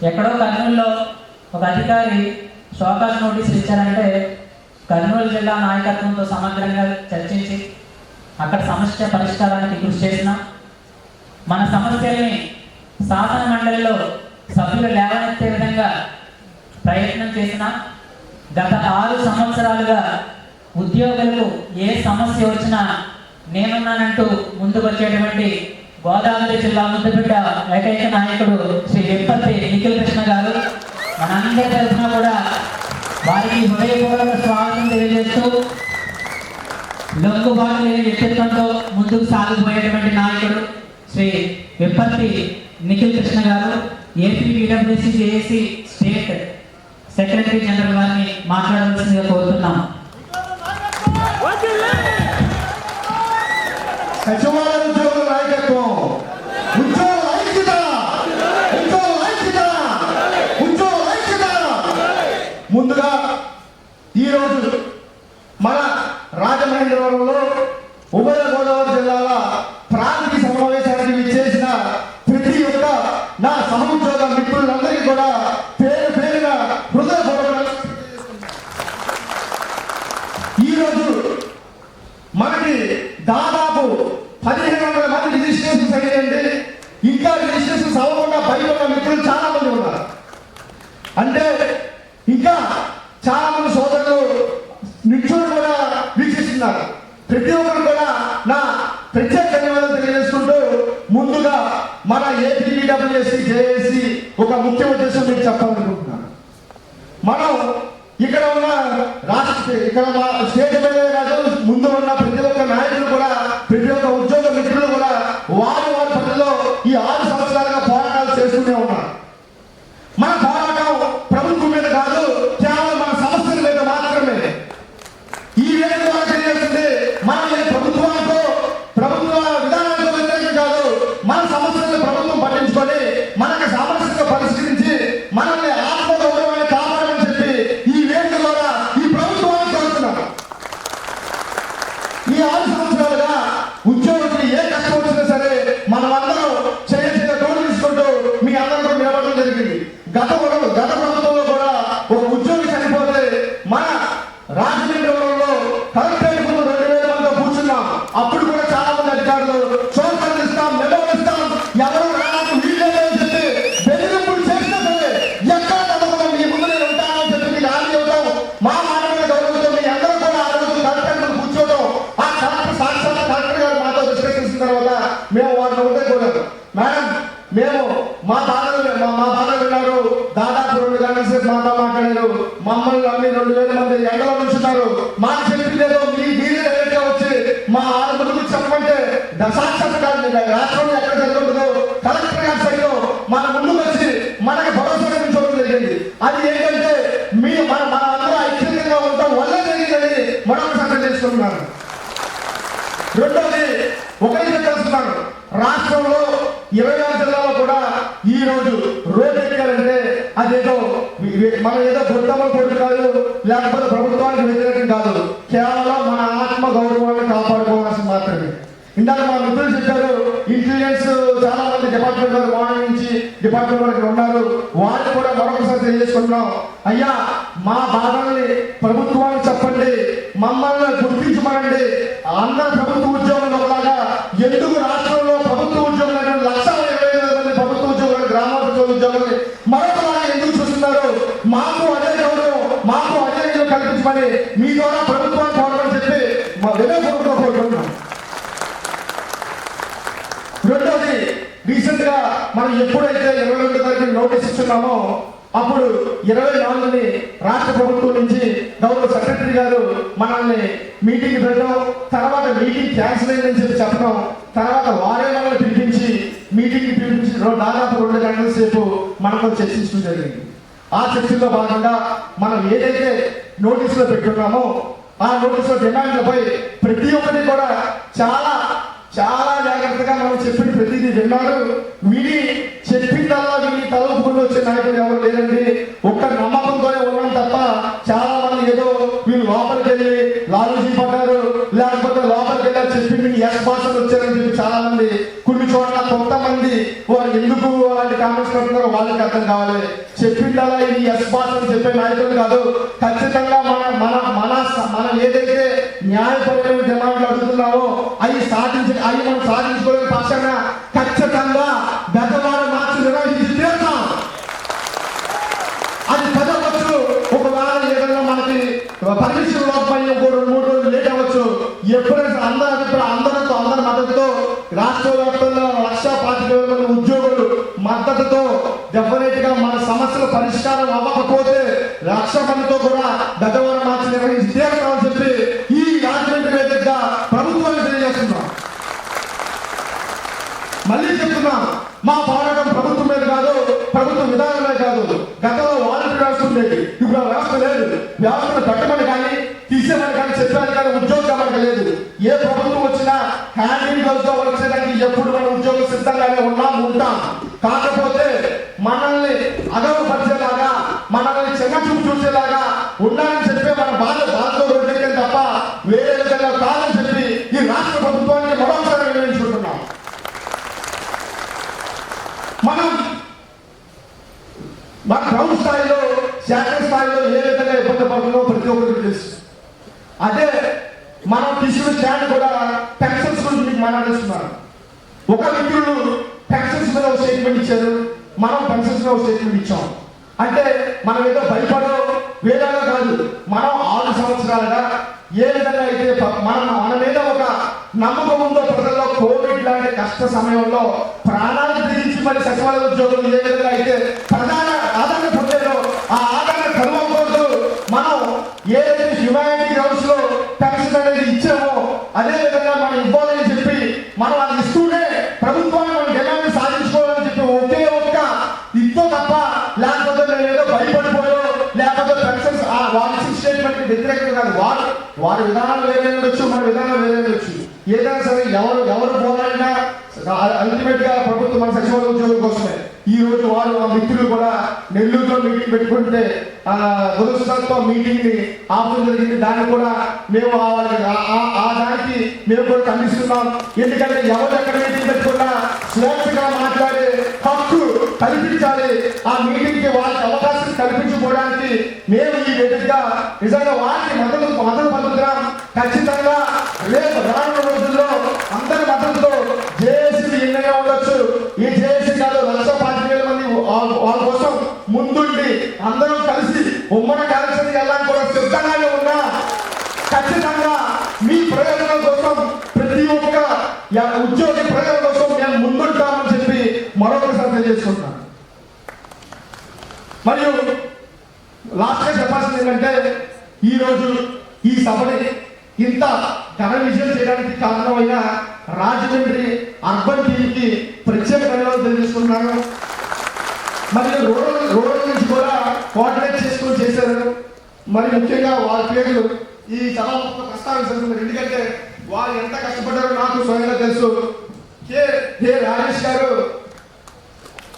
ఎక్కడో కర్నూలులో ఒక అధికారి షోకాస్ నోటీసులు ఇచ్చారంటే కర్నూలు జిల్లా నాయకత్వంతో సమగ్రంగా చర్చించి అక్కడ సమస్య పరిష్కారానికి కృషి చేసిన మన సమస్యల్ని శాసన మండలిలో సభ్యులు లేవనెత్తే విధంగా ప్రయత్నం చేసిన గత ఆరు సంవత్సరాలుగా ఉద్యోగులకు ఏ సమస్య వచ్చినా నేనున్నానంటూ ముందుకు వచ్చేటువంటి గోదావరి జిల్లా ముద్దుబిడ్డ ఏకైక నాయకుడు శ్రీ విప్పత్తి నిఖిల్ కృష్ణ గారు. మనందరి తరఫున కూడా వారికి హృదయపూర్వక స్వాగతం తెలియజేస్తూ లొంగుబాటు లేని వ్యక్తిత్వంతో ముందుకు సాగిపోయేటువంటి నాయకుడు Shri Vippatti Nikhil Krishna garu. AP PWC JAC state secretary general గారిని మాట్లాడవలసిందిగా కోరుతున్నాం. సచివాలయ ఉద్యోగుల నాయకత్వం. ఉద్యోగుల ఐక్యత. ఉద్యోగుల ఐక్యత. ఉద్యోగుల ఐక్యత. ముందుగా ఈరోజు మన రాజమహేంద్రవరంలో ఉభయ గోదావరి జిల్లాల ప్రాంతీయ సమావేశానికి విచ్చేసిన ప్రతి ఒక్క నా సహోద్యోగ మిత్రులందరికీ కూడా పేరు పేరున హృదయపూర్వక ఈరోజు మనకి దాదాపు పదిహేను వందల మంది రిజిస్ట్రేషన్స్ అయ్యాయండి ఇంకా రిజిస్ట్రేషన్స్ అవ్వకుండా బయట ఉన్న మిత్రులు చాలా మంది ఉన్నారు. అంటే ఇంకా చాలా మంది సోదరులు నిక్షులు కూడా వీక్షిస్తున్నారు. ప్రతి ఒక్కరు కూడా నా ప్రత్యేక ధన్యవాదాలు తెలియజేసుకుంటూ ముందుగా మన ఏపీడబ్ల్యూఎస్సి జేఏసి ఒక ముఖ్య ఉద్దేశం మీకు చెప్పాలనుకుంటున్నాను. మనం ఇక్కడ ఉన్న రాష్ట్ర ఇక్కడ మా స్టేట్ మీద ఈ ఆరు మమ్మల్ని నమ్మి రెండు వేల మంది ఎండలో నుంచున్నారు మా చెప్పిందేదో మీ మీరే డైరెక్ట్ వచ్చి మా ఆరు చెప్పమంటే దశాక్షత రాష్ట్ర ఎక్కడ జరుగుతుందో కలెక్టర్ గారి సైతం మన ముందుకు వచ్చి మనకి భరోసా కల్పించడం జరిగింది అది ఏంటంటే మీ మన మన అందరూ ఐక్యంగా ఉండటం వల్ల జరిగిందని మరొకసారి తెలుసుకుంటున్నాను రెండోది ఒకరికి తెలుస్తున్నాను రాష్ట్రంలో ఇరవై ఆరు జిల్లాలో కూడా ఈ రోజు రోడ్డు ఎక్కారంటే అదేదో మనం ఏదో బుద్ధమ్మ పొడి కాదు లేకపోతే ప్రభుత్వానికి వ్యతిరేకం కాదు. కేవలం మన ఆత్మ గౌరవాన్ని కాపాడుకోవాల్సి మాత్రమే. ఇందాక మా మిత్రులు చెప్పారు ఇంటెలిజెన్స్ చాలా మంది డిపార్ట్మెంట్ వారు మార్నింగ్ నుంచి డిపార్ట్మెంట్ వారికి ఉన్నారు. వారిని కూడా మరొకసారి తెలియజేసుకుంటున్నాం. అయ్యా మా బాధల్ని ప్రభుత్వానికి చెప్పండి మమ్మల్ని గుర్తించమనండి. అందరు ప్రభుత్వ ఉద్యోగులు ఒకలాగా ఎందుకు రాష్ట్రంలో ప్రభుత్వ ఉద్యోగులు లక్ష ఇరవై వేల మంది ప్రభుత్వ ఉద్యోగులు గ్రామోద్యోగ ఉద్యోగులు మరొకలాగా ఎందుకు చూస్తున్నారు? మాకు అదే గౌరవం మాకు అదే కల్పించమని మీ ద్వారా ప్రభుత్వాన్ని కోరమని చెప్పి మా వినయపూర్వకంగా కోరుకుంటున్నాం రెండోది రీసెంట్గా మనం ఎప్పుడైతే ఇరవై రెండు తారీఖు నోటీస్ ఇస్తున్నామో అప్పుడు ఇరవై నాలుగుని రాష్ట్ర ప్రభుత్వం నుంచి గౌరవ సెక్రటరీ గారు మనల్ని మీటింగ్ పెట్టడం తర్వాత మీటింగ్ క్యాన్సిల్ అయిందని చెప్పి చెప్పడం తర్వాత వారే మనల్ని పిలిపించి మీటింగ్ పిలిపించి దాదాపు రెండు గంటల సేపు మనతో చర్చించడం జరిగింది. ఆ చర్చల్లో భాగంగా మనం ఏదైతే నోటీసులో పెట్టున్నామో ఆ నోటీసులో డిమాండ్లపై ప్రతి ఒక్కటి కూడా చాలా చాలా జాగ్రత్తగా మనం చెప్పిన ప్రతిదీ విన్నాడు. విని చెప్పిందల్లా విని తలపుకుని వచ్చే నాయకులు ఎవరు లేదండి ఒక్క నమ్మకంతోనే ఉన్నాం తప్ప చాలా మంది ఏదో వీళ్ళు లోపలికి వెళ్ళి లాలూజీ పడ్డారు. లేకపోతే లోపలికి వెళ్ళి చెప్పింది ఎస్ భాషలు వచ్చారని చెప్పి చాలా మంది కొన్ని చోట్ల కొంతమంది వారు ఎందుకు అలాంటి కామెంట్స్ పెడుతున్నారో వాళ్ళకి అర్థం కావాలి. చెప్పిందలా ఇది ఎస్ బాస్ అని చెప్పే నాయకులు కాదు. ఖచ్చితంగా మన మన మన మనం ఏదైతే న్యాయపరమైన డిమాండ్లు అడుగుతున్నామో లక్ష ఉద్యోగులు మద్దతుతో డెఫినెట్గా మన సమస్యల పరిష్కారం అవ్వకపోతే లక్ష కూడా గతవారం మార్చి నిర్వహించి చెప్పి ఈ రాజమండ్రి వేదికగా ప్రభుత్వాన్ని తెలియజేస్తున్నాం. మళ్ళీ చెప్తున్నాం మా పోరాటం ప్రభుత్వం మీద కాదు ప్రభుత్వ విధానమే కాదు. గతంలో వాలంటీర్ వ్యవస్థ ఉండేది ఇప్పుడు ఆ వ్యవస్థ లేదు. వ్యవస్థను పెట్టమని కానీ తీసేమని కానీ చెప్పాలి కానీ ఉద్యోగం లేదు. ఏ ప్రభుత్వం వచ్చినా హ్యాండింగ్ హౌస్తో వచ్చేదానికి ఎప్పుడు మనం సిద్ధంగానే ఉన్నాం ఉంటాం. కాకపోతే మనల్ని అగౌరవపరిచేలాగా మనల్ని చిన్న చూపు చూసేలాగా ఉండాలని చెప్పి మన బాధ బాధతో రోజులకే తప్ప వేరే విధంగా కాదని చెప్పి ఈ రాష్ట్ర ప్రభుత్వాన్ని మరొకసారి వినియోగించుకుంటున్నాం. మనం మన గ్రౌండ్ స్థాయిలో శాఖల స్థాయిలో ఏ విధంగా ఇబ్బంది పడుతుందో ప్రతి ఒక్కరికి తెలుసు. అదే మనం తీసుకున్న స్టాండ్ కూడా పెన్షన్స్ గురించి మాట్లాడేస్తున్నారు ఒక మిత్రుడు మనం పెన్షన్స్ స్టేట్మెంట్ ఇచ్చాం. అంటే మనం ఏదో భయపడో వేరేగా కాదు. మనం ఆరు సంవత్సరాలుగా ఏ విధంగా అయితే మనం మన మీద ఒక నమ్మకం ఉందో ప్రజల్లో కోవిడ్ లాంటి కష్ట సమయంలో ప్రాణాలు తెగించి మరి సచివాలయ ఉద్యోగులు ఏ విధంగా అయితే ప్రధాన ఆదరణ పొందేదో ఆ ఆదరణ కనుగొనకూడదు మనం ఏదైతే హ్యుమానిటీ అల్టిమేట్గా ప్రభుత్వం మన సచివాలయ ఉద్యోగుల కోసమే. ఈ రోజు వారు మా మిత్రులు కూడా నెల్లూరుతో మీటింగ్ పెట్టుకుంటే ఆ దురదృష్టంతో మీటింగ్ని ఆపడం జరిగింది. దాన్ని కూడా మేము ఆ వాళ్ళకి ఆ- దానికి మేము కూడా ఖండిస్తున్నాం. ఎందుకంటే ఎవరు ఎక్కడ మీటింగ్ పెట్టుకున్నా స్వేచ్ఛగా మాట్లాడే హక్కు కల్పించాలి. ఆ మీటింగ్కి వాళ్ళకి అవకాశం కల్పించుకోవడానికి మేము ఈ విధంగా నిజంగా వారికి మద్దతు మద్దతు పలుకుతున్నాం. ఖచ్చితంగా రేపు యా- ఉద్యోగి ప్రజల కోసం మేము ముందుంటామని చెప్పి మరొకసారి తెలియజేసుకుంటున్నాను మరియు లాస్ట్గా చెప్పాల్సింది ఏంటంటే ఈ రోజు ఈ సభని ఇంత ఘన విజయం చేయడానికి కారణమైన రాజమండ్రి అర్బన్ టీంకి ప్రత్యేక ధన్యవాదాలు తెలియజేస్తున్నాను మరియు రూరల్ రూరల్ నుంచి కూడా కోఆర్డినేట్ చేసుకొని చేశారు. మరి ముఖ్యంగా వారి పేర్లు ఈ సభ ప్రస్తావించారు ఎందుకంటే వాళ్ళు ఎంత కష్టపడ్డారో నాకు స్వయంగా తెలుసు. కె కె రాజేష్ గారు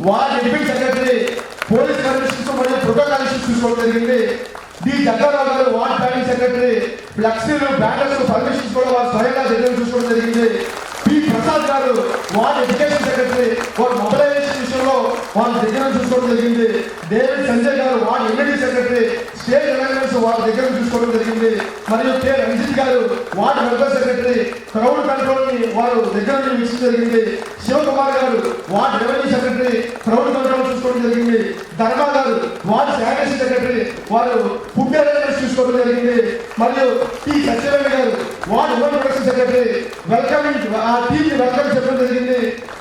వాళ్ళ డిప్యూటీ సెక్రటరీ పోలీస్ కమిషన్స్ మరియు ప్రోటోకాల్ ఇష్యూస్ చూసుకోవడం జరిగింది. డి. జగ్గారావు గారు వార్డ్ ప్లానింగ్ సెక్రటరీ ఫ్లెక్సీలు బ్యానర్స్ పర్మిషన్స్ కూడా వారు స్వయంగా చర్యలు చూసుకోవడం జరిగింది. పి. ప్రసాద్ గారు వార్డ్ ఎడ్యుకేషన్ సెక్రటరీ వారు మొబైలైజేషన్ విషయంలో వాళ్ళ దగ్గర చూసుకోవడం జరిగింది. David Sanjay garu ward NAD secretary state elections వాళ్ళ దగ్గర చూసుకోవడం జరిగింది. మరియు K Ranjith garu ward welfare secretary crowd కంట్రోల్ని వారు దగ్గర నుండి జరిగింది. Sivakumar garu ward revenue secretary crowd control చూసుకోవడం జరిగింది. ధర్మా గారు వార్డ్ శానిటేషన్ సెక్రటరీ వారు ఫుడ్ అరేంజ్మెంట్స్ చూసుకోవడం జరిగింది. మరియు టి సత్యవేణి గారు ward women protection secretary welcoming ఆ టీమ్ వెల్కమ్ చెప్పడం జరిగింది.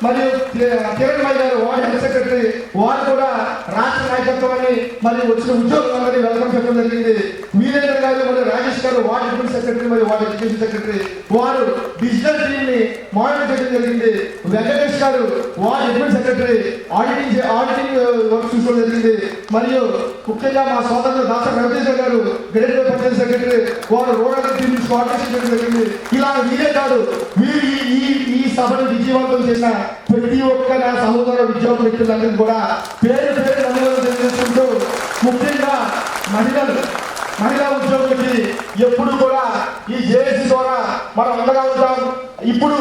మరియు కి- కిరణ్ మై గారు వార్డ్ హెల్త్ సెక్రటరీ వారు కూడా రాష్ట్ర నాయకత్వాన్ని మరియు వచ్చిన ఉద్యోగులందరినీ వెల్కమ్ చెప్పడం జరిగింది. వీరేంద్ర గారు మరియు రాజేష్ గారు వార్డు డిప్యూటీ సెక్రటరీ మరియు వార్డు ఎడ్యుకేషన్ సెక్రటరీ. వారు డిజిటల్ టీమ్ని మానిటర్ చేయడం జరిగింది. వెంకటేష్ గారు ward deputy secretary. Auditing auditing work చూసుకోవడం జరిగింది. మరియు ముఖ్యంగా మా సోదరులు డాక్టర్ రవితేజ గారు గ్రేట్ పంచాయతీ సెక్రటరీ. వారు రూరల్ టీమ్ కోఆర్డినేషన్ చేయడం జరిగింది. ఇలా వీరే కాదు వీరు ఈ సభను విజయవంతం చేసిన ప్రతి ఒక్క నా సహోదర ఉద్యోగ వ్యక్తులందరికీ కూడా పేరు పేరు ధన్యవాదాలు తెలియజేసుకుంటూ ముఖ్యంగా మహిళలు మహిళా ఉద్యోగులకి ఎప్పుడు కూడా ఈ జేఏసీ ద్వారా మనం అండగా ఉంటాం. ఇప్పుడు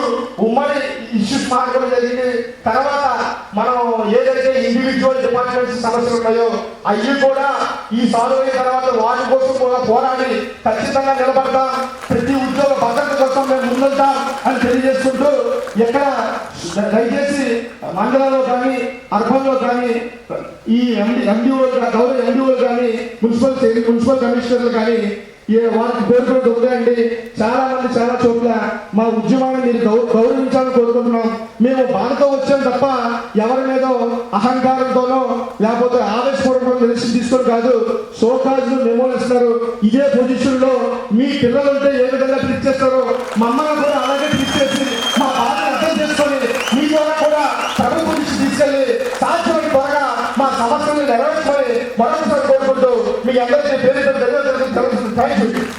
ఉమ్మడి ఇష్యూస్ మాట్లాడడం జరిగింది. తర్వాత మనం ఏదైతే ఇండివిజువల్ డిపార్ట్మెంట్స్ సమస్యలు ఉన్నాయో అవి కూడా ఈ సాల్వ్ అయిన తర్వాత వాటి కోసం కూడా పోరాడి ఖచ్చితంగా నిలబడతాం. ప్రతి ఉద్యోగం భద్రత కోసం మేము ముందుంటాం అని తెలియజేసుకుంటూ ఎక్కడ దయచేసి మండలంలో కానీ అర్బన్లో కానీ ఈ ఎండి ఎండిఓలు గౌరవ ఎండిఓలు కానీ మున్సిపల్ మున్సిపల్ కమిషనర్లు కానీ ఏ వారికి పేర్కొన్నది ఒకటే చాలా మంది చాలా చోట్ల మా ఉద్యమాన్ని మీరు గౌ గౌరవించాలని కోరుకుంటున్నాం. మేము బాధతో వచ్చాం తప్ప ఎవరి మీద అహంకారంతోనో లేకపోతే ఆవేశపూర్వకంగా తెలిసి తీసుకొని కాదు. సోకాజులు మెమోలు ఇస్తున్నారు. ఇదే పొజిషన్లో మీ పిల్లలు Tá, Júlio?